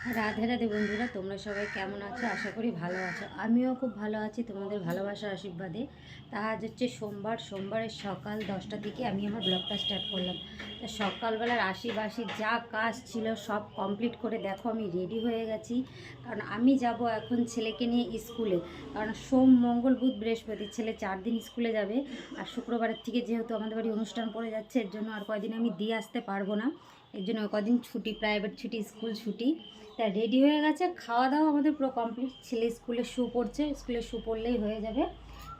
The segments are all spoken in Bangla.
রাধে রাধে বন্ধুরা, তোমরা সবাই কেমন আছো? আশা করি ভালো আছো। আমিও খুব ভালো আছি, তোমাদের ভালোবাসা আশীর্বাদে। তা আজ হচ্ছে সোমবার, সোমবারের সকাল দশটা থেকে আমি আমার ব্লগটা স্টার্ট করলাম। তা সকালবেলার আশি বাসি যা কাজ ছিল সব কমপ্লিট করে দেখো, আমি রেডি হয়ে গেছি। কারণ আমি যাব এখন ছেলেকে নিয়ে স্কুলে। কারণ সোম, মঙ্গল, বুধ, বৃহস্পতি ছেলে চার দিন স্কুলে যাবে। আর শুক্রবারের থেকে যেহেতু আমাদের বাড়ি অনুষ্ঠান পড়ে যাচ্ছে, এর জন্য আর কয়দিন আমি দিয়ে আসতে পারব না। এর জন্য কদিন ছুটি প্রাইভেট ছুটি স্কুল ছুটি। তা রেডি হয়ে গেছে। খাওয়া দাওয়া আমাদের পুরো কমপ্লিট ছেলে স্কুলে শু পড়ছে। স্কুলে শু পড়লেই হয়ে যাবে।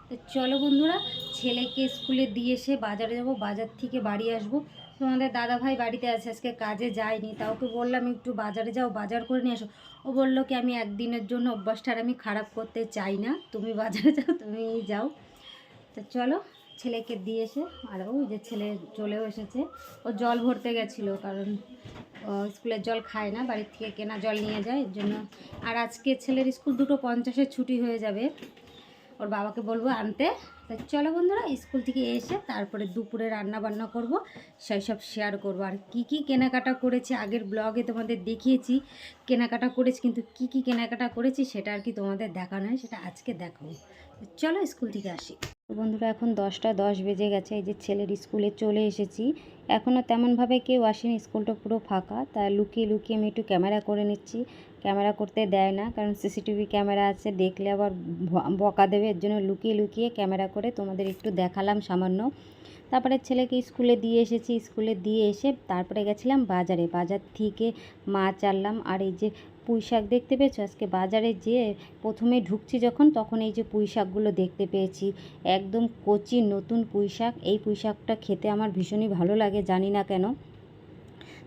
তো চলো বন্ধুরা, ছেলেকে স্কুলে দিয়ে এসে বাজারে যাব। বাজার থেকে বাড়ি আসব। তোমাদের দাদা ভাই বাড়িতে আছে। আজকে কাজে যায়নি। তা ওকে বললাম, একটু বাজারে যাও, বাজার করে নিয়ে এসো। ও বলল কি, আমি একদিনের জন্য অভ্যাসটা আমি খারাপ করতে চাই না। তুমি বাজারে যাও তুমি যাও। তো চলো ছেলেকে দিয়ে এসে, আর ওই যে ছেলে চলেও এসেছে। ও জল ভরতে গেছিল, কারণ স্কুলের জল খায় না, বাড়ির থেকে কেনা জল নিয়ে যায়, এর জন্য। আর আজকে ছেলের স্কুল দুটো পঞ্চাশে ছুটি হয়ে যাবে। ওর বাবাকে বলব আনতে। তা চলো বন্ধুরা, স্কুল থেকে এসে তারপরে দুপুরে রান্না বান্না করব সব শেয়ার করব। আর কি কি কেনাকাটা করেছি, আগের ব্লগে তোমাদের দেখিয়েছি, কেনাকাটা করেছি, কিন্তু কি কি কেনাকাটা করেছি, সেটা আর কি তোমাদের দেখানো হয়, সেটা আজকে দেখাবো। চলো স্কুল থেকে আসি। তো বন্ধুরা, এখন দশটা দশ বেজে গেছে। এই যে ছেলের স্কুলে চলে এসেছি। এখনও তেমনভাবে কেউ আসেনি, স্কুলটা পুরো ফাঁকা। তা লুকিয়ে লুকিয়ে আমি একটু ক্যামেরা করে নিচ্ছি। ক্যামেরা করতে দেয় না, কারণ সিসিটিভি ক্যামেরা আছে। দেখলে আবার বকা দেবে। এর জন্য লুকিয়ে লুকিয়ে ক্যামেরা করে তোমাদের একটু দেখালাম সামান্য। তারপরে ছেলেকে স্কুলে দিয়ে এসেছি। স্কুলে দিয়ে এসে তারপরে গেছিলাম বাজারে। বাজার থেকে মাছ আনলাম আর এই যে পুঁই শাক দেখতে পেয়েছ? আজকে বাজারে যেয়ে প্রথমে ঢুকছি যখন, তখন এই যে পুঁই শাকগুলো দেখতে পেয়েছি। একদম কচি নতুন পুঁই শাক। এই পুঁই শাকটা খেতে আমার ভীষণই ভালো লাগে, জানি না কেন।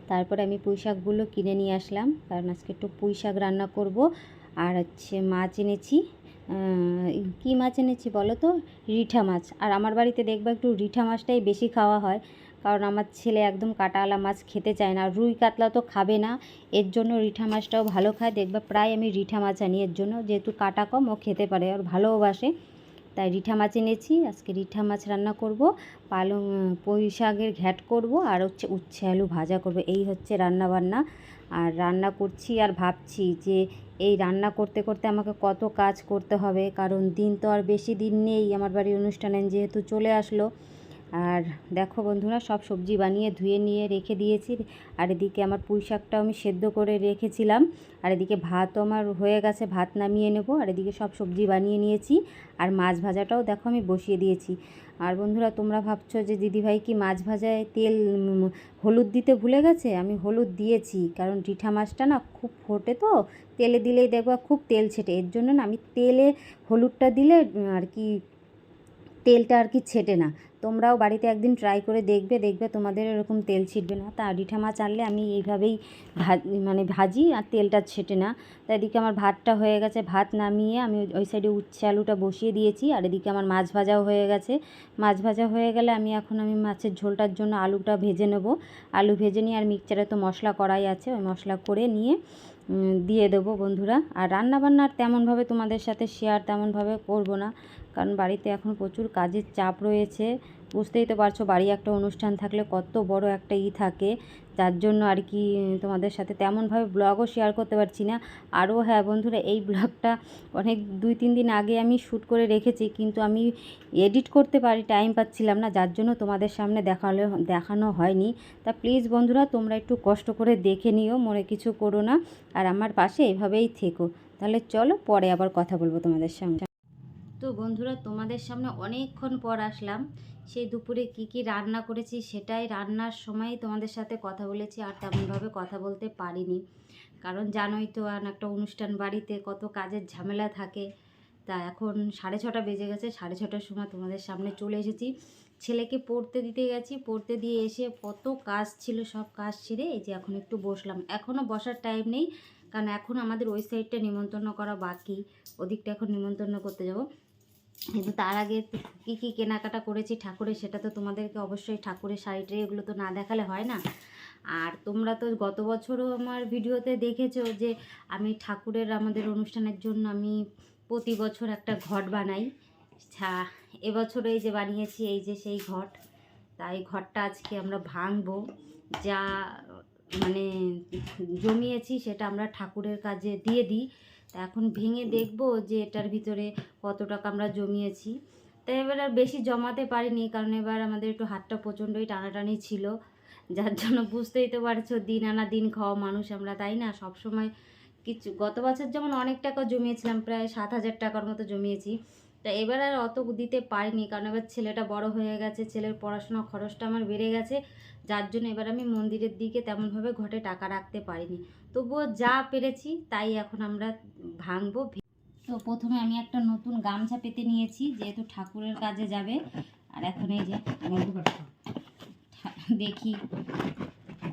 তারপরে আমি পুঁই শাকগুলো কিনে নিয়ে আসলাম, কারণ আজকে একটু পুঁই শাক রান্না করব। আর হচ্ছে মাছ এনেছি কী মাছ এনেছি বলো তো? রিঠা মাছ। আর আমার বাড়িতে দেখবে একটু রিঠা মাছটাই বেশি খাওয়া হয়। কারণ আমার ছেলে একদম কাটাওয়ালা মাছ খেতে চায় না। রুই কাতলা তো খাবে না। এর জন্য রিঠা মাছটাও ভালো খায়। দেখবে প্রায় আমি রিঠা মাছ আনি। এর জন্য যেহেতু কাটা কম, ও খেতে পারে। আর ভালোবাসে। তাই রিঠা মাছ এনেছি। আজকে রিঠা মাছ রান্না করব। পালং পুঁই শাকের ঘ্যাট করব। আর হচ্ছে উচ্ছে আলু ভাজা করব। এই হচ্ছে রান্না বান্না। আর রান্না করছি আর ভাবছি যে এই রান্না করতে করতে আমাকে কত কাজ করতে হবে। কারণ দিন তো আর বেশি দিন নেই। আমার বাড়ির অনুষ্ঠানে যেহেতু চলে আসলো। আর দেখো বন্ধুরা, সব সবজি বানিয়ে ধুয়ে নিয়ে রেখে দিয়েছি। আর এদিকে আমার পুঁই শাকটাও আমি সেদ্ধ করে রেখেছিলাম। আর এদিকে ভাতও আমার হয়ে গেছে, ভাত নামিয়ে নেব। আর এদিকে সব সবজি বানিয়ে নিয়েছি। আর মাছ ভাজাটাও দেখো আমি বসিয়ে দিয়েছি। আর বন্ধুরা, তোমরা ভাবছ যে দিদিভাই কি মাছ ভাজায় তেল হলুদ দিতে ভুলে গেছে? আমি হলুদ দিয়েছি, কারণ রিঠা মাছটা না খুব ফোটে তো। তেলে দিলেই দেখবা খুব তেল ছেটে। এর জন্য না আমি তেলে হলুদটা দিলে আর কি তেলটা আর কি ছেটে না। তোমরাও বাড়িতে একদিন ট্রাই করে দেখবে দেখবে তোমাদের এরকম তেল ছিটবে না। তা রিঠা মাছ আনলে আমি এইভাবেই ভা মানে ভাজি আর তেলটা ছেটে না। তা এদিকে আমার ভাতটা হয়ে গেছে, ভাত নামিয়ে আমি ওই- সাইডে উচ্ছে আলুটা বসিয়ে দিয়েছি। আর এদিকে আমার মাছ ভাজাও হয়ে গেছে। মাছ ভাজা হয়ে গেলে আমি এখন আমি মাছের ঝোলটার জন্য আলুটা ভেজে নেব। আলু ভেজে নিয়ে আর মিক্সচারে তো মশলা করাই আছে, ওই মশলা করে নিয়ে দিয়ে দেবো বন্ধুরা। আর রান্না বান্না আর তেমনভাবে তোমাদের সাথে শেয়ার তেমনভাবে করব না। কারণ বাড়িতে এখন প্রচুর কাজের চাপ রয়েছে। বুঝতেই তো পারছ, বাড়ি একটা অনুষ্ঠান থাকলে কত বড় একটা ই থাকে। যার জন্য আর কি তোমাদের সাথে তেমনভাবে ব্লগও শেয়ার করতে পারছি না। আরও হ্যাঁ বন্ধুরা, এই ব্লগটা অনেক দুই তিন দিন আগে আমি শ্যুট করে রেখেছি, কিন্তু আমি এডিট করতে পারি টাইম পাচ্ছিলাম না। যার জন্য তোমাদের সামনে দেখালে, দেখানো হয়নি। তা প্লিজ বন্ধুরা, তোমরা একটু কষ্ট করে দেখে নিও, মনে কিছু করো না। আর আমার পাশে এভাবেই থেকো। তাহলে চলো, পরে আবার কথা বলব তোমাদের সঙ্গে। তো বন্ধুরা, তোমাদের সামনে অনেকক্ষণ পর আসলাম। সেই দুপুরে কি কি রান্না করেছি সেটাই রান্নার সময় তোমাদের সাথে কথা বলেছি, আর তেমনভাবে কথা বলতে পারিনি। কারণ জানোই তো, আর একটা অনুষ্ঠান বাড়িতে কত কাজের ঝামেলা থাকে। তা এখন সাড়ে ছটা বেজে গেছে, সাড়ে ছটার সময় তোমাদের সামনে চলে এসেছি। ছেলেকে পড়তে দিতে গেছি, পড়তে দিয়ে এসে কত কাজ ছিল, সব কাজ ছেড়ে এই যে এখন একটু বসলাম। এখনও বসার টাইম নেই, কারণ এখন আমাদের ওই সাইডটা নিমন্ত্রণ করা বাকি, ওদিকটা এখন নিমন্ত্রণ করতে যাব। কিন্তু তার আগে কী কী কেনাকাটা করেছি ঠাকুরের সেটা তো তোমাদেরকে অবশ্যই ঠাকুরের শাড়িটাই এগুলো তো না দেখালে হয় না। আর তোমরা তো গত বছরও আমার ভিডিওতে দেখেছ যে আমি ঠাকুরের আমাদের অনুষ্ঠানের জন্য আমি প্রতি বছর একটা ঘট বানাই। ছা- এবছর এই যে বানিয়েছি এই যে সেই ঘট। তাই ঘরটা আজকে আমরা ভাঙবো। যা মানে জমিয়েছি সেটা আমরা ঠাকুরের কাজে দিয়ে দিই। এখন ভেঙে দেখব যে এটার ভিতরে কত টাকা আমরা জমিয়েছি। তাই এবার আর বেশি জমাতে পারিনি, কারণ এবার আমাদের একটু হাতটা প্রচণ্ডই টানাটানি ছিল। যার জন্য বুঝতেই তো পারছ, দিন আনা দিন খাওয়া মানুষ আমরা, তাই না? সব সময় কিছু, গত বছর যেমন অনেক টাকা জমিয়েছিলাম, প্রায় সাত হাজার টাকার মতো জমিয়েছি। তা এবার আর অত দিতে পারিনি, কারণ এবার ছেলেটা বড় হয়ে গেছে, ছেলের পড়াশোনা খরচটা আমার বেড়ে গেছে। যার জন্য এবার আমি মন্দিরের দিকে তেমনভাবে ঘটে টাকা রাখতে পারিনি। তবুও যা পেরেছি তাই এখন আমরা ভাঙবো তো প্রথমে আমি একটা নতুন গামছা পেতে নিয়েছি, যেহেতু ঠাকুরের কাজে যাবে। আর এখন এই যে দেখি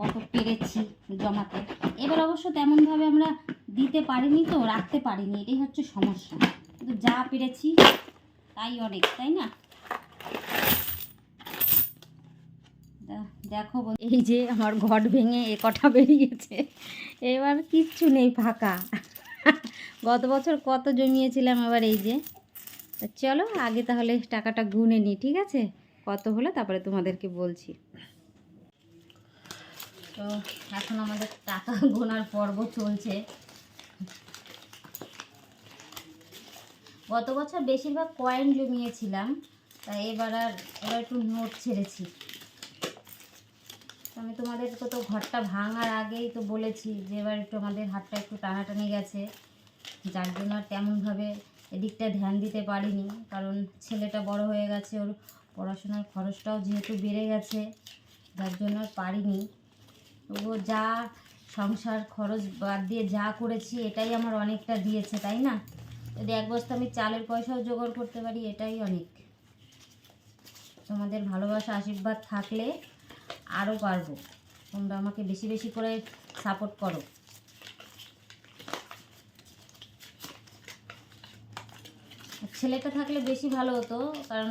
কত পেরেছি জমাতে। এবার অবশ্য তেমনভাবে আমরা দিতে পারিনি তো, রাখতে পারিনি, এটাই হচ্ছে সমস্যা। কিন্তু যা পেরেছি তাই অনেক, তাই না? দেখো এই যে আমার ঘট ভেঙে এ কটা বেরিয়েছে। এবার কিচ্ছু নেই, ফাঁকা। গত বছর কত জমিয়েছিলাম এবার এই যে। তা চলো, আগে তাহলে টাকাটা গুনে নিই ঠিক আছে? কত হলো তারপরে তোমাদেরকে বলছি। তো এখন আমাদের টাকা গোনার পর্ব চলছে। গত বছর বেশিরভাগ কয়েন জমিয়েছিলাম তাই এবার আর এবার একটু নোট ছেড়েছি। তো আমি তোমাদেরকে তো ঘরটা ভাঙার আগেই তো বলেছি যে এবার একটু আমাদের হাতটা একটু টানাটানি গেছে। যার জন্য আর তেমনভাবে এদিকটা ধ্যান দিতে পারিনি, কারণ ছেলেটা বড় হয়ে গেছে, ওর পড়াশোনার খরচটাও যেহেতু বেড়ে গেছে, যার জন্য আর পারিনি। তবুও যা সংসার খরচ বাদ দিয়ে যা করেছি, এটাই আমার অনেকটা দিয়েছে, তাই না? যদি এক বস্তা আমি চালের পয়সাও জোগাড় করতে পারি, এটাই অনেক। তোমাদের ভালোবাসা, আশীর্বাদ থাকলে আরও পারব তোমরা আমাকে বেশি বেশি করে সাপোর্ট করো। ছেলেটা থাকলে বেশি ভালো হতো, কারণ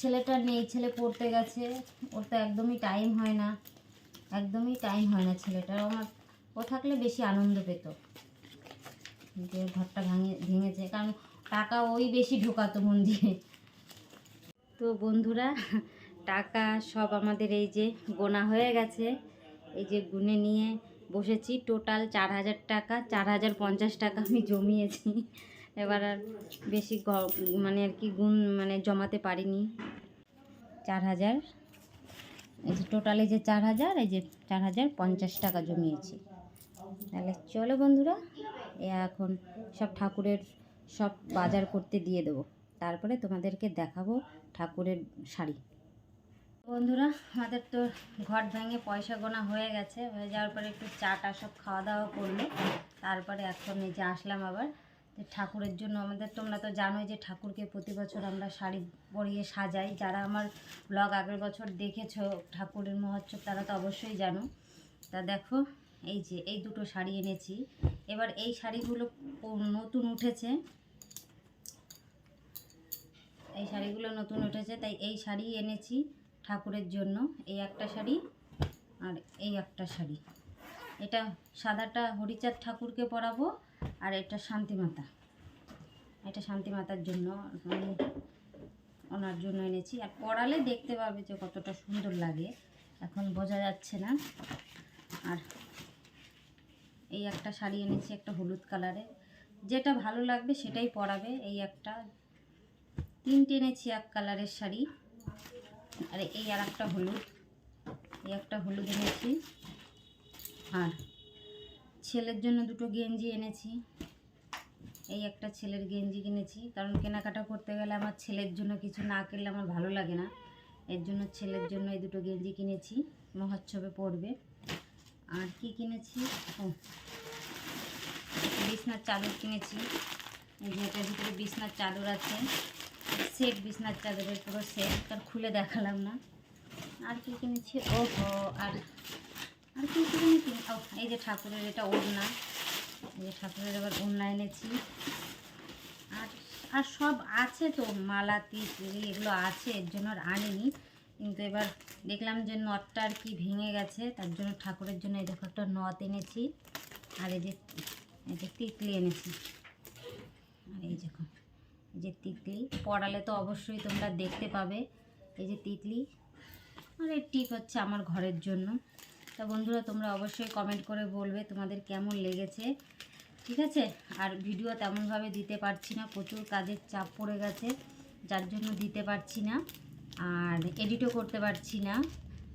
ছেলেটা নেই, ছেলে পড়তে গেছে, ওর তো একদমই টাইম হয় না। একদমই টাইম হয় না ছেলেটার। আমার, ও থাকলে বেশি আনন্দ পেত। যে ঘরটা ভাঙে, ভেঙেছে, কারণ টাকা ওই বেশি ঢোকাতো মন্দিরে তো বন্ধুরা টাকা সব আমাদের এই যে গোনা হয়ে গেছে। এই যে গুনে নিয়ে বসেছি। টোটাল চার হাজার টাকা, চার হাজার পঞ্চাশ টাকা আমি জমিয়েছি। এবার আর বেশি মানে আর কি গুণ মানে জমাতে পারিনি। চার হাজার, এই যে টোটালে যে চার হাজার, এই যে চার হাজার পঞ্চাশ টাকা জমিয়েছি। তাহলে চলো বন্ধুরা এখন সব ঠাকুরের সব বাজার করতে দিয়ে দেবো। তারপরে তোমাদেরকে দেখাবো ঠাকুরের শাড়ি। বন্ধুরা, আমাদের তো ঘর ভেঙে পয়সা গোনা হয়ে গেছে। হয়ে যাওয়ার পরে একটু চাটা সব খাওয়া দাওয়া করল তারপরে এখন যে আসলাম আবার। ঠাকুরের জন্য আমাদের, তোমরা তো জানোই যে ঠাকুরকে প্রতি বছর আমরা শাড়ি পরিয়ে সাজাই। যারা আমার ব্লগ আগের বছর দেখেছ, ঠাকুরের মহোৎসব, তারা তো অবশ্যই জানো। তা দেখো, এই যে, এই দুটো শাড়ি এনেছি। এবার এই শাড়িগুলো নতুন উঠেছে। এই শাড়িগুলো নতুন উঠেছে, তাই এই শাড়ি এনেছি। ঠাকুরের জন্য এই একটা শাড়ি আর এই একটা শাড়ি। এটা সাদাটা হরিচাঁদ ঠাকুরকে পরাবো আর এটা শান্তিমাতা। এটা শান্তিমাতার জন্য মানে ওনার জন্য এনেছি। আর পরালে দেখতে পাবে যে কতটা সুন্দর লাগে। এখন বোঝা যাচ্ছে না। আর এই একটা শাড়ি এনেছি, একটা হলুদ কালারে যেটা ভালো লাগবে সেটাই পরাবে। এই একটা তিনটে এনেছি এক কালারের শাড়ি। আর এই আর একটা হলুদ। এই একটা হলুদ এনেছি। আর ছেলের জন্য দুটো গেঞ্জি এনেছি। এই একটা ছেলের গেঞ্জি কিনেছি। কারণ কেনাকাটা করতে গেলে আমার ছেলের জন্য কিছু না কিনলে আমার ভালো লাগে না। এর জন্য ছেলের জন্য এই দুটো গেঞ্জি কিনেছি। মহোৎসবে পড়বে। আর কি কিনেছি? ও, বিছনার চাদর কিনেছি। এটার ভিতরে বিছনার চাদর আছে। সেট বিছনার চাদরের পুরো সেট, আর খুলে দেখালাম না। আর কি কিনেছি? ওহো, আর আর কি কিনেছি? ও, এই যে ঠাকুরের এটা ওড়না। এই যে ঠাকুরের এবার ওড়না এনেছি। আর আর সব আছে তো, মালা তিতলি এগুলো আছে, এর জন্য আর আনিনি। কিন্তু এবার দেখলাম যে নটটা আর কি ভেঙে গেছে, তার জন্য ঠাকুরের জন্য এই দেখো একটা নথ এনেছি। আর এই যে এই যে তিতলি এনেছি। আর এই দেখো এই যে তিতলি, পড়ালে তো অবশ্যই তোমরা দেখতে পাবে, এই যে তিতলি। আর এই টিপ হচ্ছে আমার ঘরের জন্য। তা বন্ধুরা, তোমরা অবশ্যই কমেন্ট করে বলবে তোমাদের কেমন লেগেছে, ঠিক আছে? আর ভিডিও তেমনভাবে দিতে পারছি না, প্রচুর কাজের চাপ পড়ে গেছে, যার জন্য দিতে পারছি না। আর এডিটও করতে পারছি না।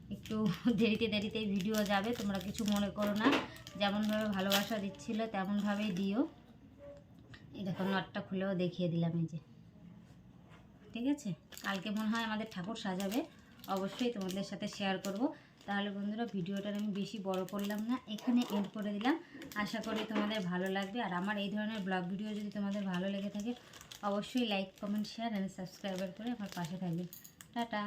একটু দেরিতে দেরিতে ভিডিও যাবে, তোমরা কিছু মনে করো না। যেমনভাবে ভালোবাসা দিচ্ছিল, তেমনভাবেই দিও। এই দেখো, নটটা খুলেও দেখিয়ে দিলাম এই যে। ঠিক আছে? কালকে মনে হয় আমাদের ঠাকুর সাজাবে। অবশ্যই তোমাদের সাথে শেয়ার করব। তাহলে বন্ধুরা, ভিডিওটার আমি বেশি বড় করলাম না, এখানে এন্ড করে দিলাম। আশা করি তোমাদের ভালো লাগবে। আর আমার এই ধরনের ব্লগ ভিডিও যদি তোমাদের ভালো লেগে থাকে, অবশ্যই like comment share and subscriber করে আমার পাশে থাকবে। টাটা!